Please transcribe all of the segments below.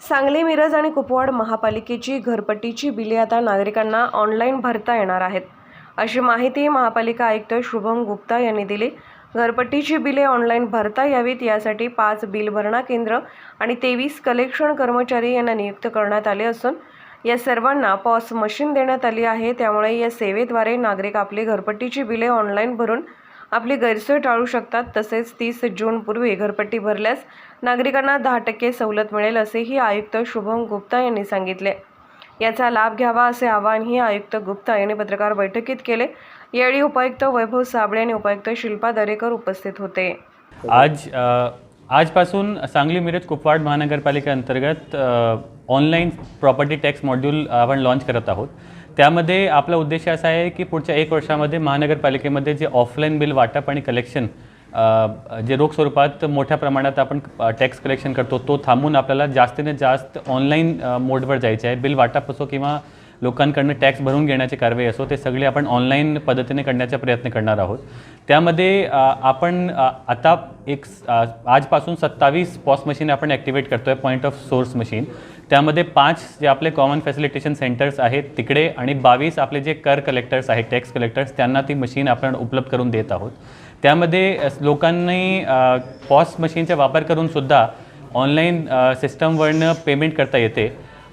सांगली मिरज आणि कुपवाड महापालिकेची घरपट्टीची बिले आता नागरिकांना ऑनलाईन भरता येणार आहेत. अशी माहिती महापालिका आयुक्त शुभम गुप्ता यांनी दिली. घरपट्टीची बिले ऑनलाईन भरता यावीत यासाठी पाच बिल भरणा केंद्र आणि तेवीस कलेक्शन कर्मचारी यांना नियुक्त करण्यात आले असून या सर्वांना पॉस मशीन देण्यात आली आहे. त्यामुळे या सेवेद्वारे नागरिक आपली घरपट्टीची बिले ऑनलाईन भरून आपली गैरसोय टाळू शकतात. तसेच तीस जूनपूर्वी घरपट्टी भरल्यास नागरिकांना दहा टक्के सवलत मिळेल असेही आयुक्त शुभम गुप्ता यांनी सांगितले. याचा लाभ घ्यावा असे आवाहनही आयुक्त गुप्ता यांनी पत्रकार बैठकीत केले. यावेळी उपायुक्त वैभव साबळे आणि उपायुक्त शिल्पा दरेकर उपस्थित होते. आज आजपासून सांगली मिरज कुपवाड महानगरपालिका अंतर्गत ऑनलाईन प्रॉपर्टी टॅक्स मॉड्यूल आपण लॉन्च करत आहोत. त्यामध्ये आपला उद्देश असा आहे की पुढच्या एक वर्षामध्ये महानगरपालिकेमध्ये जे ऑफलाईन बिल वाटप आणि कलेक्शन जे रोख स्वरूपात मोठ्या प्रमाणात आपण टॅक्स कलेक्शन करतो तो थांबून आपल्याला जास्तीने जास्त ऑनलाईन मोडवर जायचे आहे. बिल वाटप असो किंवा लोकांकडनं टॅक्स भरून घेण्याची कारवाई असो ते सगळे आपण ऑनलाईन पद्धतीने करण्याचा प्रयत्न करणार आहोत. त्यामध्ये आपण आता एक आजपासून सत्तावीस पॉस मशीन आपण ॲक्टिवेट करतो आहे पॉईंट ऑफ सोर्स मशीन. त्यामध्ये पाच जे आपले कॉमन फॅसिलिटेशन सेंटर्स आहेत तिकडे आणि बावीस आपले जे कर कलेक्टर्स आहेत टॅक्स कलेक्टर्स त्यांना ती मशीन आपण उपलब्ध करून देत आहोत. त्यामध्ये लोकांनी पॉस मशीनचा वापर करून सुद्धा ऑनलाईन सिस्टमवरनं पेमेंट करता येते.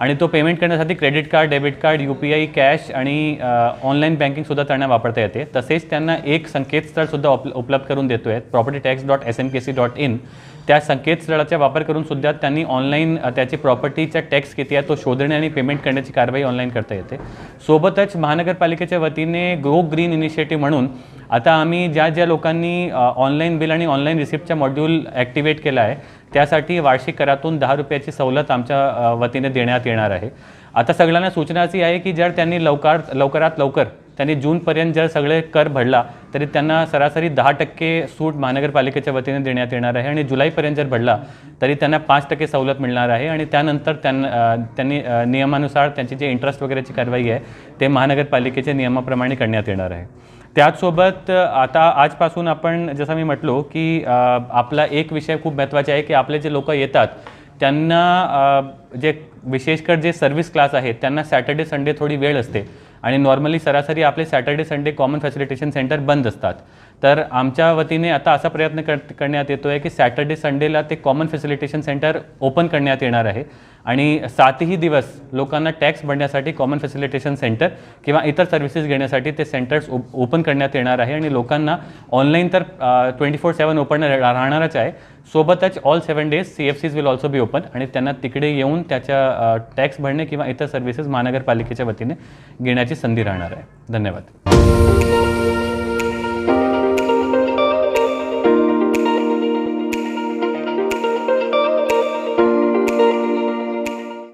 आणि तो पेमेंट करण्यासाठी credit card debit card U P I cash आणि ऑनलाईन बँकिंगसुद्धा त्यांना वापरता येते. तसेच त्यांना एक संकेतस्थळसुद्धा उप उपलब्ध करून देतो आहे property tax dot S M K C dot in त्या संकेतस्थळाचा वापर करून सुद्धा त्यांनी ऑनलाईन त्याची प्रॉपर्टीचा टॅक्स किती आहे तो शोधणे आणि पेमेंट करण्याची कारवाई ऑनलाईन करता येते. सोबतच महानगरपालिकेच्या वतीने ग्रो ग्रीन इनिशिएटिव्ह म्हणून आता आम्ही ज्या ज्या लोकांनी ऑनलाईन बिल आणि ऑनलाईन रिसिप्टचा मॉड्यूल ॲक्टिवेट केला आहे त्यासाठी वार्षिक करातून दहा रुपयाची सवलत आमच्या वतीने देण्यात येणार आहे. आता सगळ्यांना सूचना अशी आहे की जर त्यांनी लवकर लवकरात लवकर त्यांनी जूनपर्यंत जर सगळे कर भरला तरी त्यांना सरासरी दहा टक्के सूट महानगरपालिकेच्या वतीने देण्यात येणार आहे. आणि जुलैपर्यंत जर भरला तरी त्यांना पाच टक्के सवलत मिळणार आहे. आणि त्यानंतर त्यांना त्यांनी नियमानुसार त्यांची जे इंटरेस्ट वगैरेची कारवाई आहे ते महानगरपालिकेच्या नियमाप्रमाणे करण्यात येणार आहे. त्याचसोबत आता आजपासून आपण जसं मी म्हटलो की आपला एक विषय खूप महत्त्वाचा आहे की आपले जे लोक येतात त्यांना जे विशेषकर जे सर्व्हिस क्लास आहेत त्यांना सॅटर्डे संडे थोडी वेळ असते. आणि नॉर्मली सरासरी आपले Saturday Sunday common facilitation centre बंद असतात. तर आमच्या वतीने आता असा प्रयत्न कर करण्यात येतो आहे की सॅटर्डे संडेला ते कॉमन फॅसिलिटेशन सेंटर ओपन करण्यात येणार आहे. आणि सातही दिवस लोकांना टॅक्स भरण्यासाठी कॉमन फॅसिलिटेशन सेंटर किंवा इतर सर्व्हिसेस घेण्यासाठी ते सेंटर्स ओपन करण्यात येणार आहे. आणि लोकांना ऑनलाईन तर ट्वेंटी फोर सेवन ओपन राहणारच आहे. सोबतच all seven days C F Cs will also be open. आणि त्यांना तिकडे येऊन त्याच्या टॅक्स भरणे किंवा इतर सर्व्हिसेस महानगरपालिकेच्या वतीने घेण्याची संधी राहणार आहे. धन्यवाद.